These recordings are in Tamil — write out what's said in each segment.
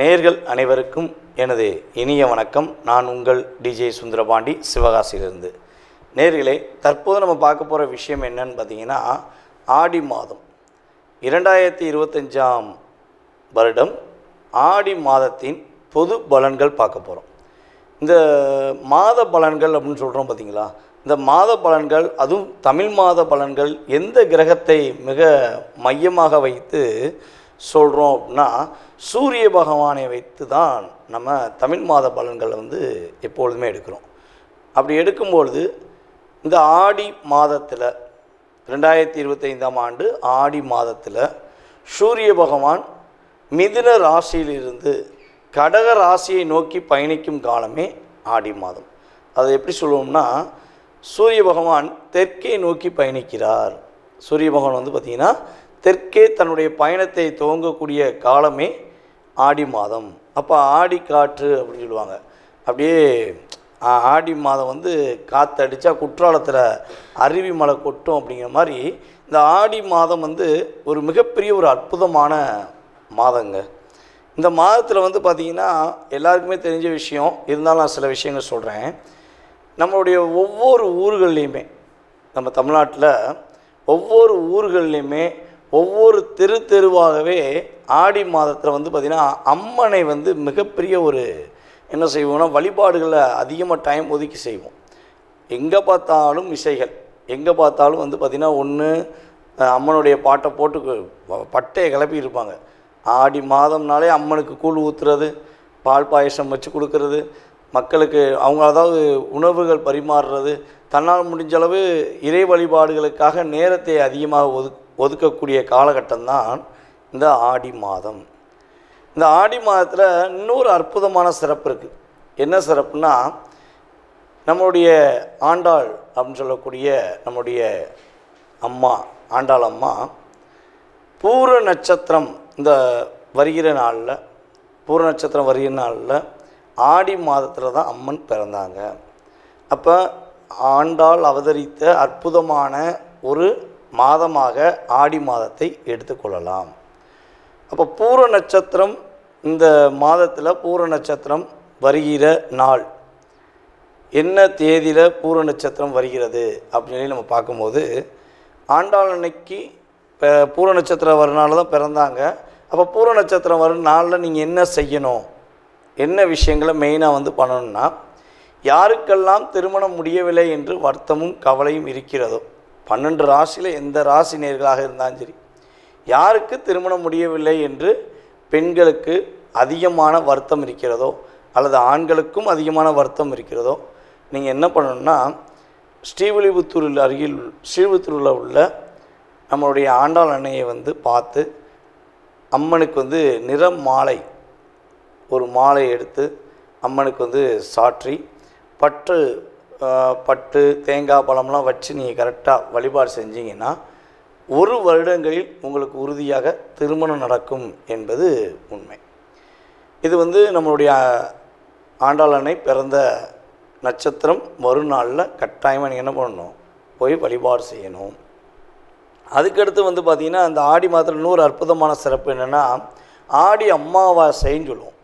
நேர்கள் அனைவருக்கும் எனது இனிய வணக்கம். நான் உங்கள் டிஜே சுந்தரபாண்டி சிவகாசியிலிருந்து. நேர்களே தற்போது நம்ம பார்க்க போகிற விஷயம் என்னன்னு பார்த்தீங்கன்னா ஆடி மாதம். இரண்டாயிரத்தி இருபத்தஞ்சாம் வருடம் ஆடி மாதத்தின் பொது பலன்கள் பார்க்க போகிறோம் இந்த மாத பலன்கள் அப்படின்னு சொல்கிறோம் பார்த்தீங்களா இந்த மாத பலன்கள் அதுவும் தமிழ் மாத பலன்கள் எந்த கிரகத்தை மிக மையமாக வைத்து சொல்கிறோம் அப்படின்னா சூரிய பகவானை வைத்து தான் நம்ம தமிழ் மாத பலன்களை வந்து எப்பொழுதுமே எடுக்கிறோம். அப்படி எடுக்கும்பொழுது இந்த ஆடி மாதத்தில் ரெண்டாயிரத்தி இருபத்தைந்தாம் ஆண்டு ஆடி மாதத்தில் சூரிய பகவான் மிதுன ராசியிலிருந்து கடக ராசியை நோக்கி பயணிக்கும் காலமே ஆடி மாதம். அதை எப்படி சொல்லுவோம்னா சூரிய பகவான் தெற்கே நோக்கி பயணிக்கிறார். சூரிய பகவான் வந்து பார்த்திங்கன்னா தெற்கே தன்னுடைய பயணத்தை துவங்கக்கூடிய காலமே ஆடி மாதம். அப்போ ஆடி காற்று அப்படின்னு சொல்லுவாங்க. அப்படியே ஆடி மாதம் வந்து காற்றடிச்சா குற்றாலத்தில் அருவி மலை கொட்டும் அப்படிங்கிற மாதிரி இந்த ஆடி மாதம் வந்து ஒரு மிகப்பெரிய ஒரு அற்புதமான மாதங்க. இந்த மாதத்தில் வந்து பார்த்திங்கன்னா எல்லாருக்குமே தெரிஞ்ச விஷயம் இருந்தாலும் நான் சில விஷயங்கள் சொல்கிறேன் நம்மளுடைய ஒவ்வொரு ஊர்கள்லேயுமே நம்ம தமிழ்நாட்டில் ஒவ்வொரு ஊர்கள்லேயுமே ஒவ்வொரு தெரு தெருவாகவே ஆடி மாதத்தில் வந்து பார்த்திங்கன்னா அம்மனை வந்து மிகப்பெரிய ஒரு என்ன செய்வோம்னா வழிபாடுகளை அதிகமாக டைம் ஒதுக்கி செய்வோம். எங்கே பார்த்தாலும் இசைகள் எங்கே பார்த்தாலும் வந்து பார்த்திங்கன்னா ஒன்று அம்மனுடைய பாட்டை போட்டு பட்டையை கிளப்பி இருப்பாங்க. ஆடி மாதம்னாலே அம்மனுக்கு கூழ் ஊற்றுறது பால் பாயசம் வச்சு கொடுக்கறது மக்களுக்கு அவங்க அதாவது உணவுகள் பரிமாறுறது தன்னால் முடிஞ்சளவு இறை வழிபாடுகளுக்காக நேரத்தை அதிகமாக ஒது ஒதுக்கக்கூடிய காலகட்டம்தான் இந்த ஆடி மாதம். இந்த ஆடி மாதத்தில் இன்னொரு அற்புதமான சிறப்பு இருக்குது என்ன சிறப்புனா நம்மளுடைய ஆண்டாள் அப்படின்னு சொல்லக்கூடிய நம்முடைய அம்மா ஆண்டாள் அம்மா பூர நட்சத்திரம் இந்த வருகிற நாளில் பூர நட்சத்திரம் வருகிற நாளில் ஆடி மாதத்தில் தான் அம்மன் பிறந்தாங்க. அப்போ ஆண்டாள் அவதரித்த அற்புதமான ஒரு மாதமாக ஆடி மாதத்தை எடுத்துக்கொள்ளலாம் அப்போ பூர நட்சத்திரம் இந்த மாதத்தில் பூர நட்சத்திரம் வருகிற நாள். என்ன தேதியில் பூர நட்சத்திரம் வருகிறது அப்படின்னு சொல்லி நம்ம பார்க்கும்போது ஆண்டாள் அன்னைக்கு இப்போ பூர நட்சத்திரம் வரனால தான் பிறந்தாங்க. அப்போ பூர நட்சத்திரம் வரும் நாளில் நீங்கள் என்ன செய்யணும்? என்ன விஷயங்களை மெயினாக வந்து பண்ணணும்னா யாருக்கெல்லாம் திருமணம் முடியவில்லை என்று வருத்தமும் கவலையும் இருக்கிறதோ பன்னெண்டு ராசியில் எந்த ராசி நேர்களாக இருந்தாலும் சரி யாருக்கு திருமணம் முடியவில்லை என்று பெண்களுக்கு அதிகமான வருத்தம் இருக்கிறதோ அல்லது ஆண்களுக்கும் அதிகமான வருத்தம் இருக்கிறதோ நீங்கள் என்ன பண்ணணும்னா ஸ்ரீவில்லிபுத்தூரில் அருகில் ஸ்ரீவில்லிபுத்தூரில் உள்ள நம்மளுடைய ஆண்டாள் அன்னையை வந்து பார்த்து அம்மனுக்கு வந்து நிறம் மாலை ஒரு மாலை எடுத்து அம்மனுக்கு வந்து சாற்றி பட்டு பட்டு தேங்காய் பழம்லாம் வச்சு நீங்கள் கரெக்டாக வழிபாடு செஞ்சீங்கன்னா ஒரு வருடங்களில் உங்களுக்கு உறுதியாக திருமணம் நடக்கும் என்பது உண்மை. இது வந்து நம்மளுடைய ஆண்டாளனை பிறந்த நட்சத்திரம் மறுநாளில் கட்டாயமாக நீங்கள் என்ன பண்ணணும்? போய் வழிபாடு செய்யணும். அதுக்கடுத்து வந்து பார்த்திங்கன்னா அந்த ஆடி மாதத்தில் இன்னொரு அற்புதமான சிறப்பு என்னென்னா ஆடி அமாவாசைன்னு சொல்லுவோம்.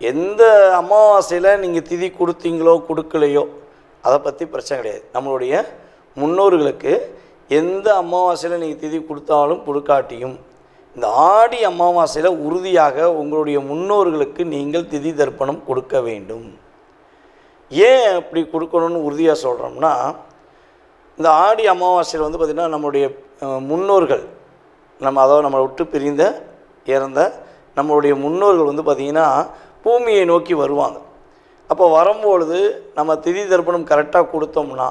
எந்த அமாவாசையில் நீங்கள் திதி கொடுத்தீங்களோ கொடுக்கலையோ அதை பற்றி பிரச்சனை கிடையாது. நம்மளுடைய முன்னோர்களுக்கு எந்த அமாவாசையில் நீங்கள் திதி கொடுத்தாலும் கொடுக்காட்டியும் இந்த ஆடி அமாவாசையில் உறுதியாக உங்களுடைய முன்னோர்களுக்கு நீங்கள் திதி தர்ப்பணம் கொடுக்க வேண்டும். ஏன் அப்படி கொடுக்கணும்னு உறுதியாக சொல்கிறோம்னா இந்த ஆடி அமாவாசையில் வந்து பார்த்திங்கன்னா நம்மளுடைய முன்னோர்கள் நம்ம அதாவது நம்மளை விட்டு பிரிந்த இறந்த நம்மளுடைய முன்னோர்கள் வந்து பார்த்திங்கன்னா பூமியை நோக்கி வருவாங்க. அப்போ வரும்பொழுது நம்ம திதி தர்ப்பணம் கரெக்டாக கொடுத்தோம்னா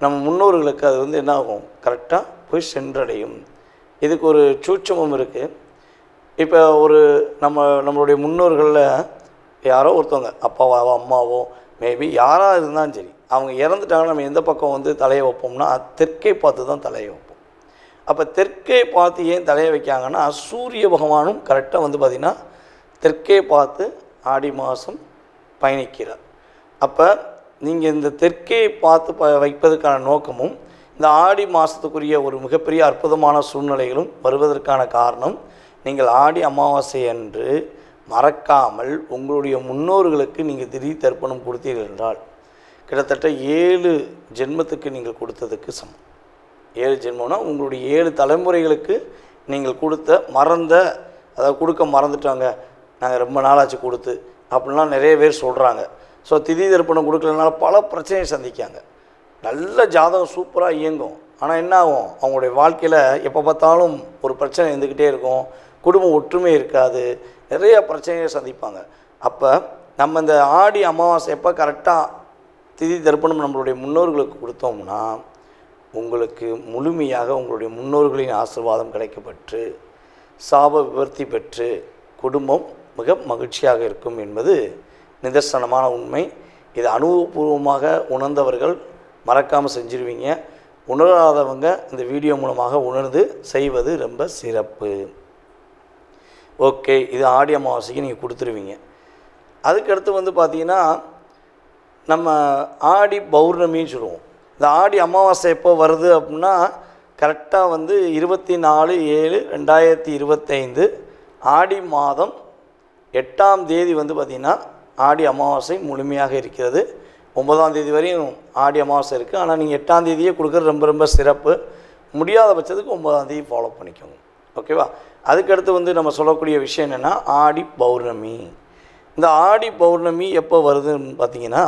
நம்ம முன்னோர்களுக்கு அது வந்து என்ன ஆகும்? கரெக்டாக போய் சென்றடையும். இதுக்கு ஒரு சூட்சமம் இருக்குது இப்போ ஒரு நம்ம நம்மளுடைய முன்னோர்களில் யாரோ ஒருத்தவங்க அப்பாவோ அம்மாவோ மேபி யாராக இருந்தாலும் சரி அவங்க இறந்துட்டாங்கன்னா நம்ம எந்த பக்கம் வந்து தலையை வைப்போம்னா தெற்கே பார்த்து தான் தலையை வைப்போம். அப்போ தெற்கே பார்த்து ஏன் தலையை வைக்காங்கன்னா சூரிய பகவானும் கரெக்டாக வந்து பார்த்திங்கன்னா தெற்கே பார்த்து ஆடி மாதம் பயணிக்கிறார். அப்போ நீங்கள் இந்த தெற்கே பார்த்து ப வைப்பதற்கான நோக்கமும் இந்த ஆடி மாதத்துக்குரிய ஒரு மிகப்பெரிய அற்புதமான சூழ்நிலைகளும் வருவதற்கான காரணம் நீங்கள் ஆடி அமாவாசை அன்று மறக்காமல் உங்களுடைய முன்னோர்களுக்கு நீங்கள் திடீர் தர்ப்பணம் கொடுத்தீர்கள் என்றால் கிட்டத்தட்ட ஏழு ஜென்மத்துக்கு நீங்கள் கொடுத்ததுக்கு சமம். ஏழு ஜென்மம்னா உங்களுடைய ஏழு தலைமுறைகளுக்கு நீங்கள் கொடுத்த மறந்த அதாவது கொடுக்க மறந்துட்டாங்க நாங்கள் ரொம்ப நாளாச்சு கொடுத்து அப்படின்லாம் நிறைய பேர் சொல்கிறாங்க ஸோ திதி தர்ப்பணம் கொடுக்கலனால பல பிரச்சனையை சந்திக்காங்க. நல்ல ஜாதகம் சூப்பராக இயங்கும். ஆனால் என்ன ஆகும்? அவங்களுடைய வாழ்க்கையில் எப்போ பார்த்தாலும் ஒரு பிரச்சனை இருந்துக்கிட்டே இருக்கும். குடும்ப ஒற்றுமை இருக்காது. நிறைய பிரச்சனையை சந்திப்பாங்க. அப்போ நம்ம இந்த ஆடி அமாவாசை எப்போ கரெக்டாக திதி தர்ப்பணம் நம்மளுடைய முன்னோர்களுக்கு கொடுத்தோம்னா உங்களுக்கு முழுமையாக உங்களுடைய முன்னோர்களின் ஆசீர்வாதம் கிடைக்கப்பெற்று சாப விவர்த்தி பெற்று குடும்பம் மிக மகிழ்ச்சியாக இருக்கும் என்பது நிதர்சனமான உண்மை. இது அனுபவபூர்வமாக உணர்ந்தவர்கள் மறக்காமல் செஞ்சிருவீங்க. உணராதவங்க இந்த வீடியோ மூலமாக உணர்ந்து செய்வது ரொம்ப சிறப்பு. ஓகே இது ஆடி அமாவாசைக்கு நீங்கள் கொடுத்துருவீங்க. அதுக்கடுத்து வந்து பார்த்தீங்கன்னா நம்ம ஆடி பௌர்ணமின்னு சொல்லுவோம். இந்த ஆடி அமாவாசை எப்போ வருது அப்படின்னா கரெக்டாக வந்து இருபத்தி நாலு ஏழு ரெண்டாயிரத்தி இருபத்தைந்து ஆடி மாதம் எட்டாம் தேதி வந்து பார்த்திங்கன்னா ஆடி அமாவாசை முழுமையாக இருக்கிறது. ஒன்பதாம் தேதி வரையும் ஆடி அமாவாசை இருக்குது ஆனால் நீங்கள் எட்டாம் தேதியே கொடுக்குறது ரொம்ப ரொம்ப சிறப்பு. முடியாத பட்சத்துக்கு ஒன்பதாம் தேதி ஃபாலோ பண்ணிக்கோங்க. ஓகேவா அதுக்கடுத்து வந்து நம்ம சொல்லக்கூடிய விஷயம் என்னென்னா ஆடி பௌர்ணமி. இந்த ஆடி பௌர்ணமி எப்போ வருதுன்னு பார்த்தீங்கன்னா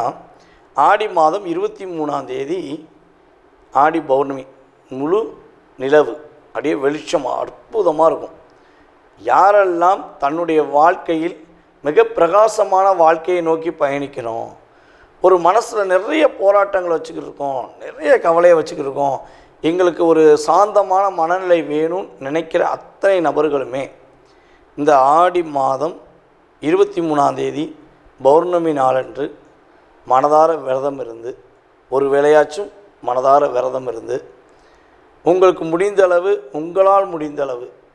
ஆடி மாதம் இருபத்தி மூணாம் தேதி ஆடி பௌர்ணமி முழு நிலவு. அப்படியே வெளிச்சம் அற்புதமாக இருக்கும். யாரெல்லாம் தன்னுடைய வாழ்க்கையில் மிக பிரகாசமான வாழ்க்கையை நோக்கி பயணிக்கிறோம் ஒரு மனசில் நிறைய போராட்டங்களை வச்சுக்கிட்டு இருக்கோம் நிறைய கவலையை வச்சுக்கிட்டு இருக்கோம் எங்களுக்கு ஒரு சாந்தமான மனநிலை வேணும்னு நினைக்கிற அத்தனை நபர்களுமே இந்த ஆடி மாதம் இருபத்தி மூணாந்தேதி பௌர்ணமி நாளன்று மனதார விரதம் இருந்து ஒரு வேளையாச்சும் மனதார விரதம் இருந்து உங்களுக்கு முடிந்த அளவு உங்களால் முடிந்தளவு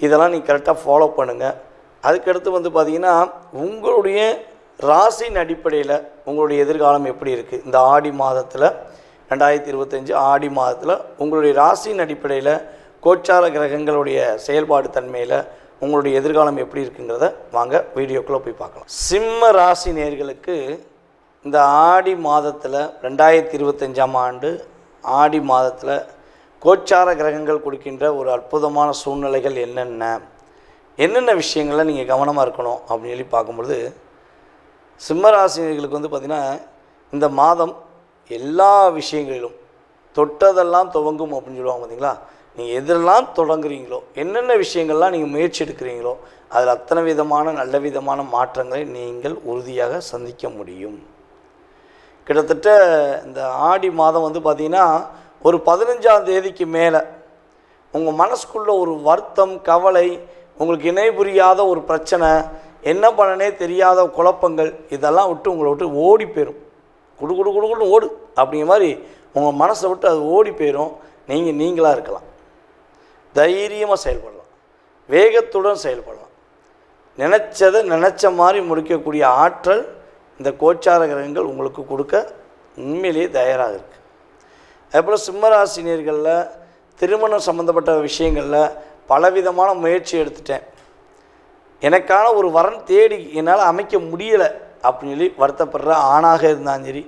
இதெல்லாம் நீ கரெக்டாக ஃபாலோ பண்ணுங்கள் அதுக்கடுத்து வந்து பார்த்திங்கன்னா உங்களுடைய ராசியின் அடிப்படையில் உங்களுடைய எதிர்காலம் எப்படி இருக்குது இந்த ஆடி மாதத்தில் ரெண்டாயிரத்தி இருபத்தஞ்சு ஆடி மாதத்தில் உங்களுடைய ராசியின் அடிப்படையில் கோச்சார கிரகங்களுடைய செயல்பாடு தன்மையில் உங்களுடைய எதிர்காலம் எப்படி இருக்குங்கிறத வாங்க வீடியோக்குள்ளே போய் பார்க்கலாம். சிம்ம ராசி நேர்களுக்கு இந்த ஆடி மாதத்தில் ரெண்டாயிரத்தி இருபத்தஞ்சாம் ஆண்டு ஆடி மாதத்தில் கோச்சார கிரகங்கள் கொடுக்கின்ற ஒரு அற்புதமான சூழ்நிலைகள் என்னென்ன என்னென்ன விஷயங்களை நீங்கள் கவனமாக இருக்கணும் அப்படின்னு சொல்லி பார்க்கும்பொழுது சிம்மராசினியர்களுக்கு வந்து பார்த்திங்கன்னா இந்த மாதம் எல்லா விஷயங்களிலும் தொட்டதெல்லாம் துவங்கும் அப்படின்னு சொல்லுவாங்க பார்த்தீங்களா? நீங்கள் எதெல்லாம் தொடங்குறீங்களோ என்னென்ன விஷயங்கள்லாம் நீங்கள் முயற்சி எடுக்கிறீங்களோ அதில் அத்தனை விதமான நல்ல விதமான மாற்றங்களை நீங்கள் உறுதியாக சந்திக்க முடியும். கிட்டத்தட்ட இந்த ஆடி மாதம் வந்து பார்த்திங்கன்னா ஒரு பதினஞ்சாம் தேதிக்கு மேலே உங்கள் மனசுக்குள்ள ஒரு வருத்தம் கவலை உங்களுக்கு இணை புரியாத ஒரு பிரச்சனை என்ன பண்ணனே தெரியாத குழப்பங்கள் இதெல்லாம் விட்டு உங்களை விட்டு ஓடி போயிடும் குடு குடு குடு குடுன்னு ஓடு. அப்படிங்கிற மாதிரி உங்கள் மனசை விட்டு அது ஓடி போயிடும் நீங்கள் நீங்களாக இருக்கலாம். தைரியமாக செயல்படலாம். வேகத்துடன் செயல்படலாம். நினச்சதை நினச்ச மாதிரி முடிக்கக்கூடிய ஆற்றல் இந்த கோச்சார கிரகங்கள் உங்களுக்கு கொடுக்க உண்மையிலேயே தயாராக இருக்குது அதுபோல் சிம்மராசினியர்களில் திருமணம் சம்மந்தப்பட்ட விஷயங்களில் பலவிதமான முயற்சி எடுத்துட்டேன். எனக்கான ஒரு வரன் தேடி என்னால் அமைக்க முடியலை அப்படின்னு சொல்லி வருத்தப்படுற ஆணாக இருந்தாலும் சரி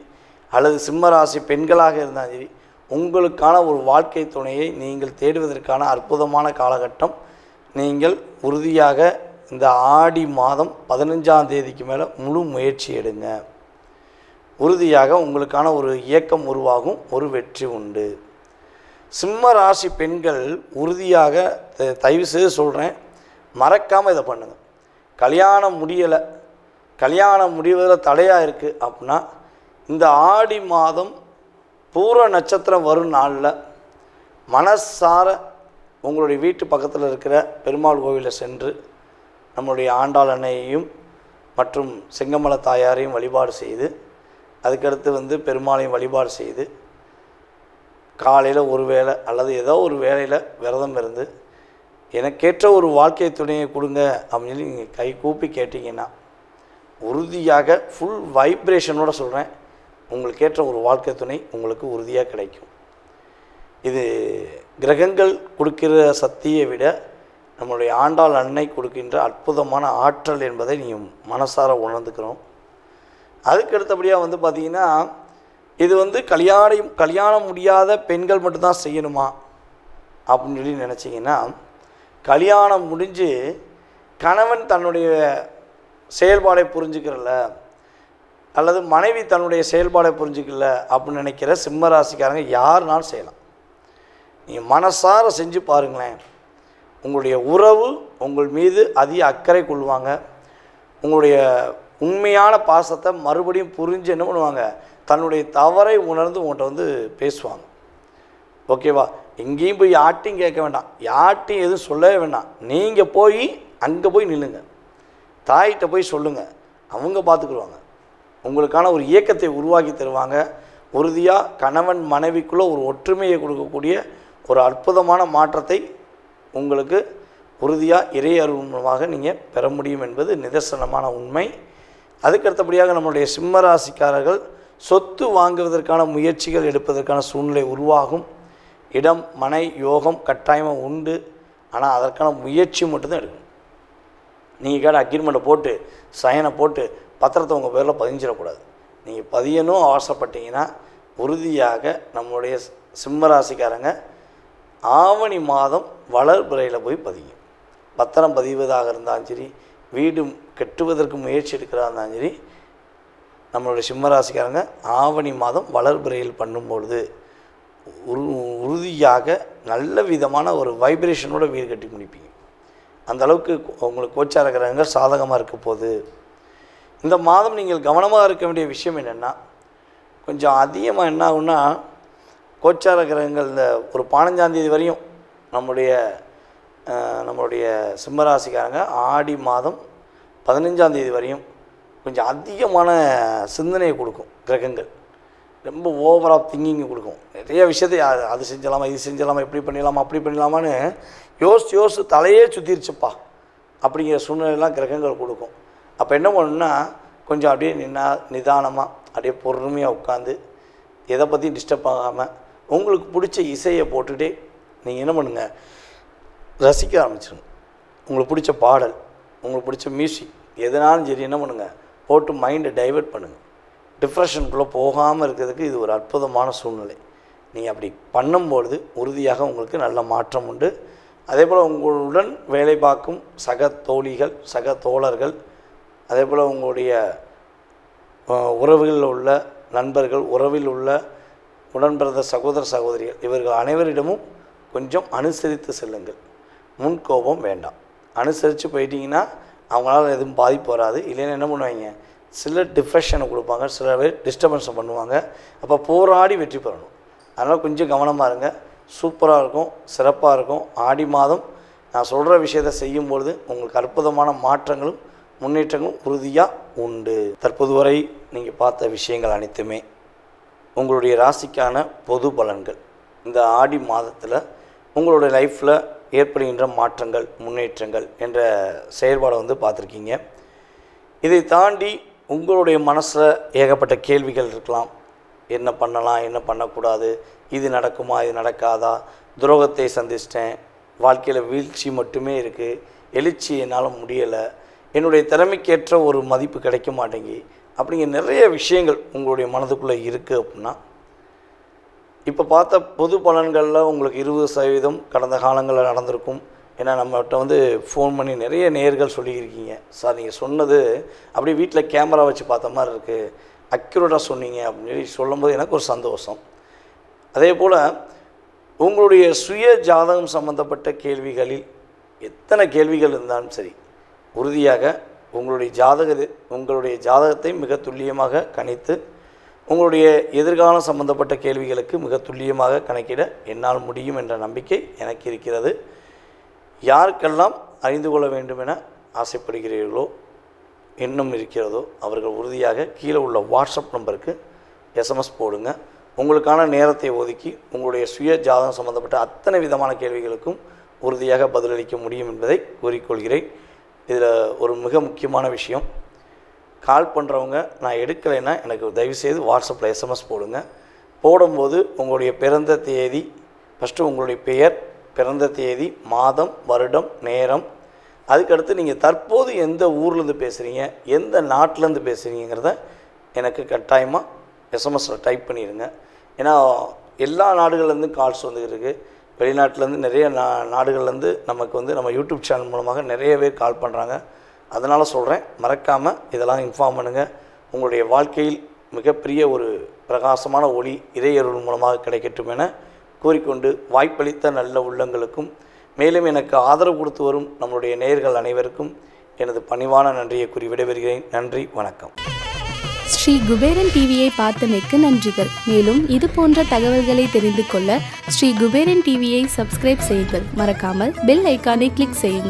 அல்லது சிம்மராசி பெண்களாக இருந்தாலும் சரி உங்களுக்கான ஒரு வாழ்க்கை துணையை நீங்கள் தேடுவதற்கான அற்புதமான காலகட்டம். நீங்கள் உறுதியாக இந்த ஆடி மாதம் பதினஞ்சாம் தேதிக்கு மேலே முழு முயற்சி எடுங்க. உறுதியாக உங்களுக்கான ஒரு இயக்கம் உருவாகும் ஒரு வெற்றி உண்டு. சிம்ம ராசி பெண்கள் உறுதியாக த- தயவு செய்து சொல்கிறேன் மறக்காமல் இதை பண்ணுங்கள் கல்யாணம் முடியலை கல்யாணம் முடிவதில் தடையாக இருக்குது அப்படின்னா இந்த ஆடி மாதம் பூர நட்சத்திரம் வரும் நாளில் மனசார உங்களுடைய வீட்டு பக்கத்தில் இருக்கிற பெருமாள் கோவிலில் சென்று நம்முடைய ஆண்டாள் மற்றும் செங்கமல தாயாரையும் வழிபாடு செய்து அதுக்கடுத்து வந்து பெருமாளையும் வழிபாடு செய்து காலையில் ஒரு வேளை அல்லது ஏதோ ஒரு வேளையில் விரதம் இருந்து எனக்கேற்ற ஒரு வாழ்க்கை துணையை கொடுங்க அப்படின்னு சொல்லி நீங்கள் கை கூப்பி கேட்டிங்கன்னா உறுதியாக ஃபுல் வைப்ரேஷனோட சொல்கிறேன் உங்களுக்கு ஏற்ற ஒரு வாழ்க்கை துணை உங்களுக்கு உறுதியாக கிடைக்கும். இது கிரகங்கள் கொடுக்கிற சக்தியை விட நம்மளுடைய ஆண்டாள் அன்னை கொடுக்கின்ற அற்புதமான ஆற்றல் என்பதை நீங்கள் மனசார உணர்ந்துக்கிறோம் அதுக்கு அடுத்தபடியாக வந்து பார்த்திங்கன்னா இது வந்து கல்யாணம் கல்யாணம் முடியாத பெண்கள் மட்டும்தான் செய்யணுமா? அப்படின்னு சொல்லி நினச்சிங்கன்னா கல்யாணம் முடிஞ்சு கணவன் தன்னுடைய செயல்பாடை புரிஞ்சுக்கிறல அல்லது மனைவி தன்னுடைய செயல்பாடை புரிஞ்சுக்கல அப்படின்னு நினைக்கிற சிம்ம ராசிக்காரங்க யாருனாலும் செய்யலாம். நீங்கள் மனசார செஞ்சு பாருங்களேன். உங்களுடைய உறவு உங்கள் மீது அதிக அக்கறை கொள்வாங்க. உங்களுடைய உண்மையான பாசத்தை மறுபடியும் புரிஞ்சு என்ன பண்ணுவாங்க? தன்னுடைய தவறை உணர்ந்து உங்கள்கிட்ட வந்து பேசுவாங்க. ஓகேவா? எங்கேயும் போய் யார்ட்டையும் கேட்க வேண்டாம். யார்ட்டையும் எதுவும் சொல்லவே வேண்டாம். நீங்கள் போய் அங்கே போய் நில்லுங்க. தாயிட்ட போய் சொல்லுங்கள் அவங்க பார்த்துக்குருவாங்க உங்களுக்கான ஒரு இயக்கத்தை உருவாக்கி தருவாங்க. உறுதியாக கணவன் மனைவிக்குள்ளே ஒரு ஒற்றுமையை கொடுக்கக்கூடிய ஒரு அற்புதமான மாற்றத்தை உங்களுக்கு உறுதியாக இறை அருள் மூலமாக நீங்கள் பெற முடியும் என்பது நிதர்சனமான உண்மை. அதுக்கு அடுத்தபடியாக நம்மளுடைய சிம்மராசிக்காரர்கள் சொத்து வாங்குவதற்கான முயற்சிகள் எடுப்பதற்கான சூழ்நிலை உருவாகும். இடம் மனை யோகம் கட்டாயமாக உண்டு. ஆனால் அதற்கான முயற்சி மட்டும்தான் எடுக்கணும். நீங்கள் கேட்ட அக்ரிமெண்ட்டை போட்டு சயனை போட்டு பத்திரத்தை உங்கள் பேரில் பதிஞ்சிடக்கூடாது. நீங்கள் பதியணும் அவசரப்பட்டீங்கன்னா உறுதியாக நம்மளுடைய சிம்மராசிக்காரங்க ஆவணி மாதம் வளர்பிறையில் போய் பதியும். பத்திரம் பதிவதாக இருந்தாலும் சரி வீடு கட்டுவதற்கு முயற்சி எடுக்கிறதா இருந்தாலும் சரி நம்மளுடைய சிம்மராசிக்காரங்க ஆவணி மாதம் வளர்பிறையில் பண்ணும்பொழுது உரு உறுதியாக நல்ல விதமான ஒரு வைப்ரேஷனோட வீடு கட்டி முடிப்பீங்க. அந்த அளவுக்கு உங்களுக்கு கோச்சார கிரகங்கள் சாதகமாக இருக்க போகுது இந்த மாதம் நீங்கள் கவனமாக இருக்க வேண்டிய விஷயம் என்னென்னா கொஞ்சம் அதிகமாக என்ன ஆகுன்னா கோச்சார கிரகங்கள் இந்த ஒரு பதினஞ்சாந்தேதி வரையும் நம்முடைய நம்மளுடைய சிம்மராசிக்காரங்க ஆடி மாதம் பதினஞ்சாந்தேதி வரையும் கொஞ்சம் அதிகமான சிந்தனையை கொடுக்கும் கிரகங்கள். ரொம்ப ஓவர் ஆஃப் திங்கிங் கொடுக்கும். நிறைய விஷயத்தை அது அது செஞ்சலாமா இது செஞ்சலாமா இப்படி பண்ணிடலாமா அப்படி பண்ணிடலாமான்னு யோசிச்சு யோசிச்சு தலையே சுற்றிருச்சுப்பா அப்படிங்கிற சூழ்நிலையெல்லாம் கிரகங்கள் கொடுக்கும். அப்போ என்ன பண்ணணும்னா கொஞ்சம் அப்படியே நின்னா நிதானமாக அப்படியே பொறுமையாக உட்காந்து எதை பற்றியும் டிஸ்டர்ப் ஆகாமல் உங்களுக்கு பிடிச்ச இசையை போட்டுகிட்டே நீங்கள் என்ன பண்ணுங்கள் ரசிக்க ஆரம்பிச்சிருங்க உங்களுக்கு பிடிச்ச பாடல் உங்களுக்கு பிடிச்ச மியூசிக் எதனாலும் சரி என்ன பண்ணுங்கள் போட்டு மைண்டை டைவர்ட் பண்ணுங்கள் டிப்ரெஷனுக்குள்ளே போகாமல் இருக்கிறதுக்கு இது ஒரு அற்புதமான சூழ்நிலை. நீங்கள் அப்படி பண்ணும்பொழுது உறுதியாக உங்களுக்கு நல்ல மாற்றம் உண்டு. அதே போல் உங்களுடன் வேலை பார்க்கும் சக தோழிகள் சக தோழர்கள் அதே போல் உங்களுடைய உறவுகளில் உள்ள நண்பர்கள் உறவில் உள்ள உடன்பிறந்த சகோதர சகோதரிகள் இவர்கள் அனைவரிடமும் கொஞ்சம் அனுசரித்து செல்லுங்கள். முன்கோபம் வேண்டாம். அனுசரித்து போயிட்டீங்கன்னா அவங்களால எதுவும் பாதிப்பு வராது. இல்லைன்னா என்ன பண்ணுவாங்க? சில டிப்ரெஷனை கொடுப்பாங்க. சில பேர் டிஸ்டர்பன்ஸை பண்ணுவாங்க. அப்போ போராடி வெற்றி பெறணும். அதனால் கொஞ்சம் கவனமாக இருங்க. சூப்பராக இருக்கும். சிறப்பாக இருக்கும். ஆடி மாதம் நான் சொல்கிற விஷயத்தை செய்யும்பொழுது உங்களுக்கு அற்புதமான மாற்றங்களும் முன்னேற்றங்களும் உறுதியாக உண்டு. தற்போது வரை நீங்கள் பார்த்த விஷயங்கள் அனைத்துமே உங்களுடைய ராசிக்கான பொது பலன்கள். இந்த ஆடி மாதத்தில் உங்களுடைய லைஃப்பில் ஏற்படுகின்ற மாற்றங்கள் முன்னேற்றங்கள் என்ற செயல்பாடை வந்து பார்த்துருக்கீங்க. இதை தாண்டி உங்களுடைய மனசில் ஏகப்பட்ட கேள்விகள் இருக்கலாம். என்ன பண்ணலாம் என்ன பண்ணக்கூடாது இது நடக்குமா இது நடக்காதா? துரோகத்தை சந்திச்சிட்டேன். வாழ்க்கையில் வீழ்ச்சி மட்டுமே இருக்குது எழுச்சி என்னால் முடியலை. என்னுடைய திறமைக்கேற்ற ஒரு மதிப்பு கிடைக்க மாட்டேங்கி. அப்படிங்கிற நிறைய விஷயங்கள் உங்களுடைய மனதுக்குள்ளே இருக்குது அப்படின்னா இப்போ பார்த்த பொது பலன்களில் உங்களுக்கு இருபது சதவீதம் கடந்த காலங்களில் நடந்திருக்கும். ஏன்னா நம்மகிட்ட வந்து ஃபோன் பண்ணி நிறைய நேர்கள் சொல்லியிருக்கீங்க. சார் நீங்கள் சொன்னது அப்படியே வீட்டில் கேமரா வச்சு பார்த்த மாதிரி இருக்குது அக்யூரேட்டாக சொன்னீங்க அப்படின்னு சொல்லி சொல்லும்போது எனக்கு ஒரு சந்தோஷம். அதே போல் உங்களுடைய சுய ஜாதகம் சம்மந்தப்பட்ட கேள்விகளில் எத்தனை கேள்விகள் இருந்தாலும் சரி உறுதியாக உங்களுடைய ஜாதக உங்களுடைய ஜாதகத்தை மிக துல்லியமாக கணித்து உங்களுடைய எதிர்காலம் சம்பந்தப்பட்ட கேள்விகளுக்கு மிக துல்லியமாக கணக்கிட என்னால் முடியும் என்ற நம்பிக்கை எனக்கு இருக்கிறது. யாருக்கெல்லாம் அறிந்து கொள்ள வேண்டும் என ஆசைப்படுகிறீர்களோ இன்னும் இருக்கிறதோ அவர்கள் உறுதியாக கீழே உள்ள வாட்ஸ்அப் நம்பருக்கு எஸ்எம்எஸ் போடுங்க. உங்களுக்கான நேரத்தை ஒதுக்கி உங்களுடைய சுய ஜாதகம் சம்பந்தப்பட்ட அத்தனை விதமான கேள்விகளுக்கும் உறுதியாக பதிலளிக்க முடியும் என்பதை கூறிக்கொள்கிறேன். இதில் ஒரு மிக முக்கியமான விஷயம் கால் பண்ணுறவங்க நான் எடுக்கலைன்னா எனக்கு தயவுசெய்து வாட்ஸ்அப்பில் எஸ்எம்எஸ் போடுங்க. போடும்போது உங்களுடைய பிறந்த தேதி ஃபஸ்ட்டு உங்களுடைய பெயர் பிறந்த தேதி மாதம் வருடம் நேரம். அதுக்கடுத்து நீங்கள் தற்போது எந்த ஊர்லேருந்து பேசுகிறீங்க எந்த நாட்டிலேருந்து பேசுகிறீங்கிறத எனக்கு கட்டாயமாக எஸ்எம்எஸில் டைப் பண்ணிடுங்க ஏன்னா எல்லா நாடுகள்லேருந்து கால்ஸ் வந்துக்கிட்டு வெளிநாட்டிலேருந்து நிறைய நா நாடுகள்லேருந்து நமக்கு வந்து நம்ம யூடியூப் சேனல் மூலமாக நிறைய பேர் கால் பண்ணுறாங்க அதனால் சொல்கிறேன் மறக்காமல் இதெல்லாம் இன்ஃபார்ம் பண்ணுங்கள் உங்களுடைய வாழ்க்கையில் மிகப்பெரிய ஒரு பிரகாசமான ஒளி இறையருள் மூலமாக கிடைக்கட்டும் என கூறிக்கொண்டு வாய்ப்பளித்த நல்ல உள்ளங்களுக்கும் மேலும் எனக்கு ஆதரவு கொடுத்து வரும் நம்மளுடைய நேயர்கள் அனைவருக்கும் எனது பணிவான நன்றியை கூறி விடைபெறுகிறேன். நன்றி வணக்கம். ஸ்ரீ குபேரன் டிவியை பார்த்தமைக்கு நன்றிகள். மேலும் இது போன்ற தகவல்களை தெரிந்து கொள்ள ஸ்ரீ குபேரன் டிவியை சப்ஸ்கிரைப் செய்யுங்கள். மறக்காமல் பெல் ஐக்கானை கிளிக் செய்யுங்கள்.